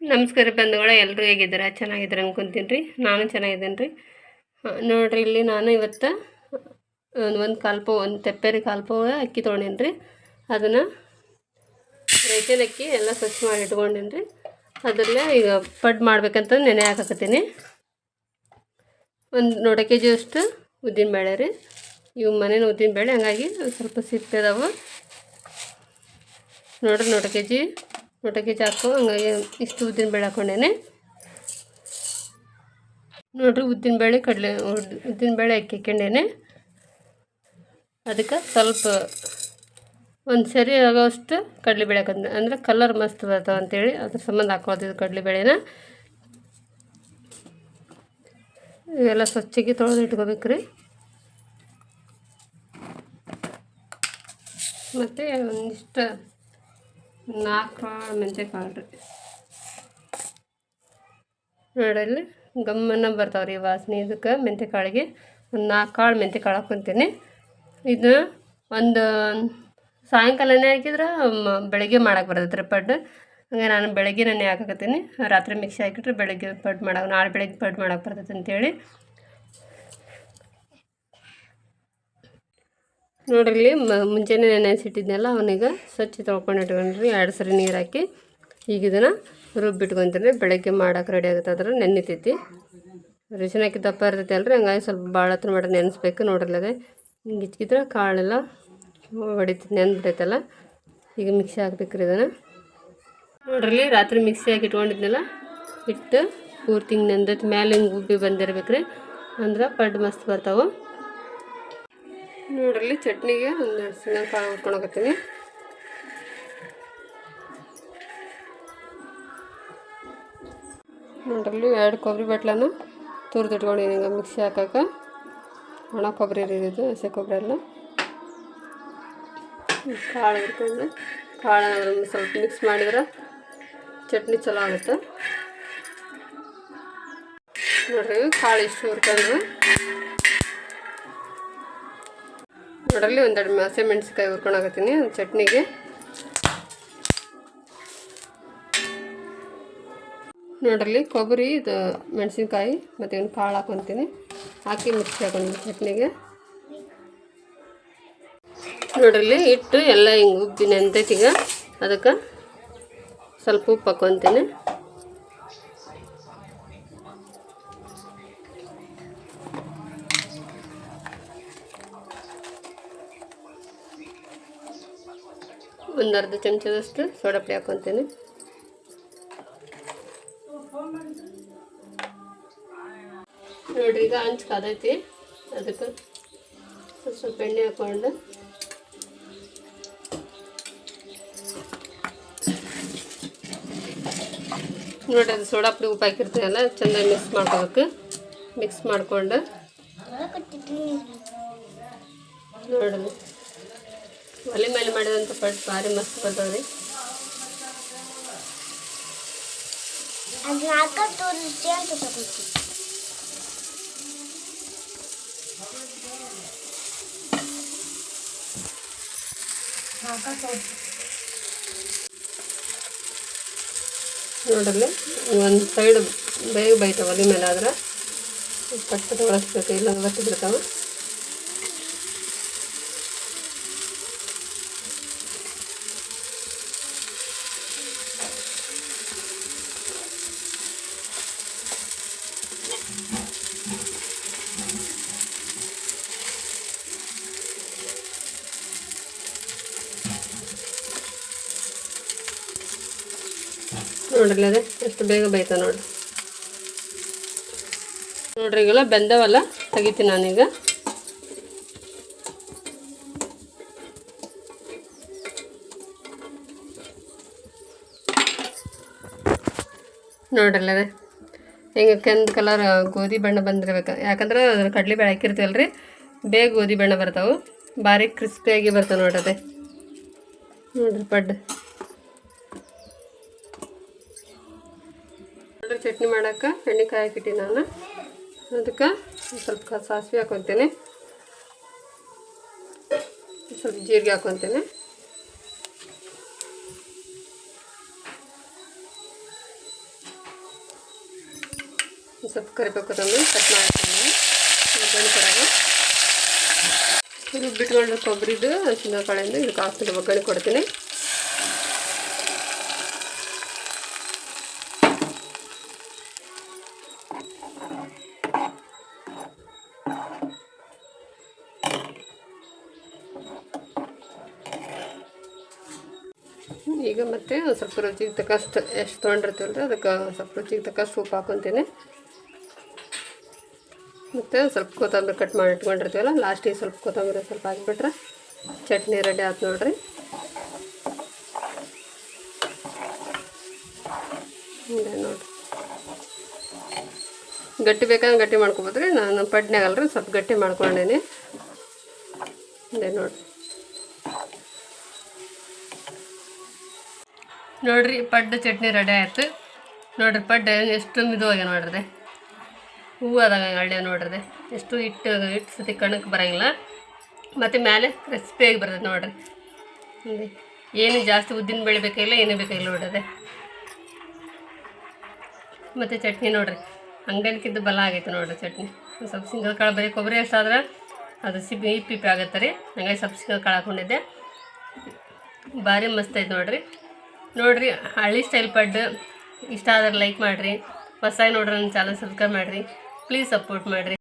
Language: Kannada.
ನಮಸ್ಕಾರ ಬಂಧುಗಳ ಎಲ್ಲರೂ ಹೇಗಿದ್ದಾರೆ? ಚೆನ್ನಾಗಿದ್ದಾರೆ ಅನ್ಕೊಂತೀನಿ ರೀ ನಾನು ಚೆನ್ನಾಗಿದ್ದೀನಿ ರೀ ನೋಡಿರಿ, ಇಲ್ಲಿ ನಾನು ಇವತ್ತು ಒಂದು ಒಂದು ಕಾಲ್ಪೋ, ಒಂದು ತೆಪ್ಪೇರಿ ಕಾಲ್ಪೋ ಅಕ್ಕಿ ತೊಗೊಂಡೇನಿ ರೀ ಅದನ್ನು ರೇಷನ್ ಅಕ್ಕಿ ಎಲ್ಲ ಸ್ವಚ್ಛ ಮಾಡಿ ಇಟ್ಕೊಂಡೇನಿ ರೀ ಅದರಲ್ಲೇ ಈಗ ಪಡ್ ಮಾಡ್ಬೇಕಂತ ನೆನೆ ಹಾಕಕತ್ತೀನಿ. ಒಂದು ನೋಡ ಕೆ ಜಿ ಅಷ್ಟು ಉದ್ದಿನಬೇಳೆ ರೀ. ಇವು ಮನೇನ ಉದ್ದಿನಬೇಳೆ ಹಂಗಾಗಿ ಸ್ವಲ್ಪ ಸಿಪ್ಪೆ ಅದಾವೆ. ನೋಡ್ರಿ ನೋಡ ಕೆ ಜಿ ನೋಟ ಕೆ ಜಿ ಹಾಕೋ ಹಂಗಾಗಿ ಇಷ್ಟು ಉದ್ದಿನ ಬೇಳೆ ಹಾಕೊಂಡೇನೆ. ನೋಡ್ರಿ ಉದ್ದಿನಬೇಳೆ ಕಡಲೆ ಉದ್ದಿನಬೇಳೆ ಅಕ್ಕಿ ಹಾಕೊಂಡೇನೆ ಅದಕ್ಕೆ ಸ್ವಲ್ಪ ಒಂದು ಸರಿ ಆಗೋಷ್ಟು ಕಡಲೆಬೇಳೆ ಹಾಕೊಂಡೆ ಅಂದರೆ ಕಲರ್ ಮಸ್ತ್ ಬರ್ತಾವೆ ಅಂತೇಳಿ ಅದ್ರ ಸಂಬಂಧ ಹಾಕೋದಿದ್ದು ಕಡಲೆ ಬೇಳೆನ ಇವೆಲ್ಲ ಸ್ವಚ್ಛಗೆ ತೊಳೆದು ಇಟ್ಕೋಬೇಕು ರೀ ಮತ್ತು ಒಂದಿಷ್ಟು ನಾಲ್ಕು ಕಾಳು ಮೆಂತ್ಯ ಕಾಳು ರೀ. ನೋಡಲ್ಲಿ, ಗಮ್ಮನ ಬರ್ತಾವೆ ವಾಸನೆ. ಇದಕ್ಕೆ ಮೆಂತ್ಯ ಕಾಳಿಗೆ ಒಂದು ನಾಲ್ಕು ಕಾಳು ಮೆಂತ್ಯ ಕಾಳು ಹಾಕ್ಕೊಂತೀನಿ. ಇದು ಒಂದು ಸಾಯಂಕಾಲನೇ ಹಾಕಿದ್ರೆ ಬೆಳಗ್ಗೆ ಮಾಡಕ್ಕೆ ಬರ್ತೈತೆ ರೀ ಪಡ್ಡು. ಹಂಗೆ ನಾನು ಬೆಳಗ್ಗೆ ನೆನೆ ಹಾಕಕತ್ತೀನಿ. ರಾತ್ರಿ ಮಿಕ್ಸಿ ಹಾಕಿಟ್ರೆ ಬೆಳಗ್ಗೆ ಪಡ್ ಮಾಡಕ್ಕೆ ನಾಳೆ ಬೆಳಗ್ಗೆ ಪಡ್ ಮಾಡಕ್ಕೆ ಬರ್ತೈತೆ ಅಂತೇಳಿ. ನೋಡ್ರಿ ಮುಂಚೆನೇ ನೆನೆಸಿಟ್ಟಿದ್ನಲ್ಲ ಅವನಿಗೆ ಸ್ವಚ್ಛ ತೊಳ್ಕೊಂಡು ಇಟ್ಕೊಂಡ್ರಿ, ಎರಡು ಸರಿ ನೀರು ಹಾಕಿ ಈಗ ಇದನ್ನು ರುಬ್ಬಿಟ್ಕೊಂತೀನಿ ಬೆಳಗ್ಗೆ ಮಾಡೋಕೆ ರೆಡಿ ಆಗುತ್ತೆ. ಅದ್ರ ನೆನಿತೈತಿ ರೇಷನ್ ಹಾಕಿ ದಪ್ಪ ಇರ್ತೈತಿ ಅಲ್ರಿ, ಹಂಗಾಗಿ ಸ್ವಲ್ಪ ಭಾಳ ಹತ್ರ ಮಾಡಿ ನೆನೆಸ್ಬೇಕು ನೋಡ್ರಲ್ಲ ಅದೇ. ಹಿಂಗೆ ಇಚ್ಕಿದ್ರೆ ಕಾಳೆಲ್ಲ ಹೊಡಿತೈತಿ ನೆನ್ಬಿಟ್ಟೈತಲ್ಲ. ಈಗ ಮಿಕ್ಸಿ ಹಾಕ್ಬೇಕ್ರಿ ಇದನ್ನು. ನೋಡ್ರಿ, ರಾತ್ರಿ ಮಿಕ್ಸಿ ಹಾಕಿ ಇಟ್ಕೊಂಡಿದ್ನಲ್ಲ, ಇಟ್ಟು ಪೂರ್ತಿ ಹಿಂಗೆ ನೆಂದೈತಿ ಮೇಲೆ ಹಿಂಗೆ ಉಬ್ಬಿ ಬಂದಿರ್ಬೇಕ್ರಿ. ಅಂದ್ರೆ ಪಡ್ಡು ಮಸ್ತ್ ಬರ್ತಾವೆ. ನೋಡ್ರಿ ಚಟ್ನಿಗೆ ಒಂದು ಸಣ್ಣ ಕಾಳು ಹಾಕ್ಕೊಳಕತ್ತೀನಿ ನೋಡ್ರಲ್ಲಿ ಎರಡು ಕೊಬ್ಬರಿ ಬಟ್ಲನ್ನು ತುರ್ದು ಇಟ್ಕೊಂಡಿದ್ದೀನಿ ಈಗ ಮಿಕ್ಸಿ ಹಾಕಕ್ಕೆ ಒಣ ಕೊಬ್ಬರಿ ಇದು, ಹಸಿ ಕೊಬ್ಬರಿ ಎಲ್ಲ. ಕಾಳು ಹುರ್ಕೊಂಡು ಕಾಳು ಸ್ವಲ್ಪ ಮಿಕ್ಸ್ ಮಾಡಿದ್ರೆ ಚಟ್ನಿ ಚಲೋ ಆಗುತ್ತೆ. ನೋಡ್ರಿ, ಕಾಳು ಇಷ್ಟು ಹುರ್ಕೊಂಡು ನೋಡ್ರಲ್ಲಿ ಒಂದೆರಡು ಹಸಿ ಮೆಣಸಿನ್ಕಾಯಿ ಹುರ್ಕೊಂಡಾಗತ್ತೀನಿ ಒಂದು ಚಟ್ನಿಗೆ. ನೋಡ್ರಲ್ಲಿ ಕೊಬ್ಬರಿ, ಇದು ಮೆಣಸಿನ್ಕಾಯಿ ಮತ್ತು ಒಂದು ಕಾಳು ಹಾಕೊತೀನಿ. ಹಾಕಿ ಮಿಕ್ಸ್ ಹಾಕೊಂಡು ಚಟ್ನಿಗೆ. ನೋಡ್ರಲ್ಲಿ ಇಟ್ಟು ಎಲ್ಲ ಹಿಂಗೆ ಉಬ್ಬಿ ನೆಂತೈತೀಗ ಅದಕ್ಕೆ ಸ್ವಲ್ಪ ಉಪ್ಪು ಹಾಕೊತೀನಿ. ಒಂದು ಅರ್ಧ ಚಮಚದಷ್ಟು ಸೋಡಾ ಪುಡಿ ಹಾಕ್ಕೊತೀನಿ ನೋಡ್ರಿ, ಈಗ ಹಂಚು ಕಾದೈತಿ. ಅದಕ್ಕೆ ಸ್ವಲ್ಪ ಎಣ್ಣೆ ಹಾಕ್ಕೊಂಡು ನೋಡಿ ಅದು ಸೋಡಾ ಪುಡಿ ಉಪ್ಪು ಹಾಕಿರ್ತೀನಲ್ಲ ಚೆನ್ನಾಗಿ ಮಿಕ್ಸ್ ಮಾಡ್ಕೋಬೇಕು. ಮಿಕ್ಸ್ ಮಾಡ್ಕೊಂಡು. ನೋಡೋಣ ಒಲೆ ಮೇಲೆ ಮಾಡಿದಂಥ ಪಟ್ಟು ಭಾರಿ ಮಸ್ತ್ ಬರ್ತಾವೆ ರೀ ನೋಡಲ್ಲಿ ಒಂದು ಸೈಡ್ ಬೇಗ ಬೈತಾವೆ ಒಲೆ ಮೇಲೆ ಆದ್ರೆ ಪಟ್ಟು ತೊಗೊಳಿಸ್ಬೇಕು ಇಲ್ಲ ಗಟ್ಟಿ ಬಿಡ್ತಾವೆ. ನೋಡ್ರಿ ಅದೇ? ಎಷ್ಟು ಬೇಗ ಬೈತ ನೋಡ್ರಿ. ನೋಡ್ರಿ, ಈಗೆಲ್ಲ ಬೆಂದವಲ್ಲ, ತೆಗಿತೀನಿ ನಾನೀಗ. ನೋಡ್ರಲ್ಲ ಅದೇ? ಹಿಂಗೆ ಕೆಂದು ಕಲರ್ ಗೋಧಿ ಬಣ್ಣ ಬಂದಿರ್ಬೇಕು. ಯಾಕಂದ್ರೆ ಅದ್ರ ಕಡ್ಲೆ ಬೇಳೆ ಹಾಕಿರ್ತೀವಲ್ಲ ರೀ ಬೇಗ ಗೋಧಿ ಬಣ್ಣ ಬರ್ತಾವೆ. ಭಾರಿ ಕ್ರಿಸ್ಪಿಯಾಗಿ ಬರ್ತಾವೆ ನೋಡ್ರಿ ಅದೇ. ನೋಡ್ರಿ ಪಡ್ಡು. ಚಟ್ನಿ ಮಾಡೋಕೆ ಎಣ್ಣೆ ಹಾಕಿಟ್ಟಿನಿ ನಾನು. ಅದಕ್ಕೆ ಸ್ವಲ್ಪ ಸಾಸಿವೆ ಹಾಕೊತೀನಿ. ಸ್ವಲ್ಪ ಜೀರಿಗೆ ಹಾಕೊತೀನಿ. ಸ್ವಲ್ಪ ಕರಿಬೇಕು ತಂದು ಕಟ್ ಮಾಡ್ತೀನಿ. ಒಗ್ಗರಣೆ ಕೊಡೋದು. ರುಬ್ಬಿಟ್ಕೊಂಡು ಕೊಬ್ಬರಿದು ಹಸಿನ ಕಳೆಯಿಂದ ಇದಕ್ಕೆ ಹಾಕ್ತೀನಿ. ಒಗ್ಗರಣೆ ಕೊಡ್ತೀನಿ. ಈಗ ಮತ್ತೆ ಸ್ವಲ್ಪ ರುಚಿಗೆ ತಕ್ಕಷ್ಟು ಎಷ್ಟು ತೊಗೊಂಡಿರ್ತೀವಲ್ಲ ಅದಕ್ಕೆ ಸ್ವಲ್ಪ ರುಚಿಗೆ ತಕ್ಕಷ್ಟು ಉಪ್ಪು ಹಾಕೊತೀನಿ. ಮತ್ತು ಸ್ವಲ್ಪ ಕೊತ್ತಂಬರಿ ಕಟ್ ಮಾಡಿ ಇಟ್ಕೊಂಡಿರ್ತೀವಲ್ಲ, ಲಾಸ್ಟಿಗೆ ಸ್ವಲ್ಪ ಕೊತ್ತಂಬರಿ ಸ್ವಲ್ಪ ಹಾಕಿಬಿಟ್ರೆ ಚಟ್ನಿ ರೆಡಿ ಆಯ್ತು ನೋಡ್ರಿ. ಹಿಂಗೆ ನೋಡಿರಿ. ಗಟ್ಟಿ ಬೇಕಾದ್ರೆ ಗಟ್ಟಿ ಮಾಡ್ಕೊಬೋದ್ರಿ, ನಾನು ಪಡ್ನಾಗಲ್ರಿ ಸ್ವಲ್ಪ ಗಟ್ಟಿ ಮಾಡ್ಕೊಂಡೇನಿ. ಹಿಂದೆ ನೋಡ್ರಿ. ನೋಡ್ರಿ, ಪಡ್ಡು ಚಟ್ನಿ ರೆಡಿ ಆಯ್ತು. ನೋಡ್ರಿ, ಪಡ್ಡು ಎಷ್ಟು ಮಿದುವಾಗೆ ನೋಡ್ರಿ. ಹೂವು ಅದಾಗ ಹಳ್ಳಿ ನೋಡ್ರಿ. ಎಷ್ಟು ಹಿಟ್ಟು ಹಿಟ್ಟು ಸತಿ ಕಣಕ್ಕೆ ಬರೋಂಗಿಲ್ಲ. ಮತ್ತು ಮೇಲೆ ಕ್ರಿಸ್ಪಿಯಾಗಿ ಬರ್ತದೆ ನೋಡ್ರಿ. ಏನು ಜಾಸ್ತಿ ಉದ್ದಿನ ಬೇಳೆ ಬೇಕಾಗಿಲ್ಲ ಏನೂ ಬೇಕಾಗಿಲ್ಲ ನೋಡ್ರಿ ಮತ್ತು ಚಟ್ನಿ ನೋಡ್ರಿ. ಅಂಗಡಿಕಿದ್ದು ಬಲ ಆಗೈತೆ ನೋಡ್ರಿ ಚಟ್ನಿ. ಸ್ವಲ್ಪ ಸಿಂಗಲ್ ಕಾಳು ಬರೀ ಕೊಬ್ಬರಿ ಎಷ್ಟಾದ್ರೆ ಅದು ಸಿಪ್ಪಿ ಇಪ್ಪಿಪ್ಪಿ ಇಪ್ಪಿ ಆಗತ್ತೆ ರೀ. ಹಂಗಾಗಿ ಸ್ವಲ್ಪ ಸಿಂಗಲ್ ಕಾಳು ಹಾಕೊಂಡಿದ್ದೆ. ಭಾರಿ ಮಸ್ತ್ ಐತೆ ನೋಡ್ರಿ. ನೋಡ್ರಿ, ಹಳ್ಳಿ ಸ್ಟೈಲ್ ಪಡ್ಡು. ಇಷ್ಟ ಆದ್ರೆ ಲೈಕ್ ಮಾಡಿರಿ. ಹೊಸ ನೋಡ್ರಿ, ನನ್ನ ಚಾನಲ್ ಸಬ್ಸ್ಕ್ರೈಬ್ ಮಾಡಿರಿ. ಪ್ಲೀಸ್ ಸಪೋರ್ಟ್ ಮಾಡಿರಿ.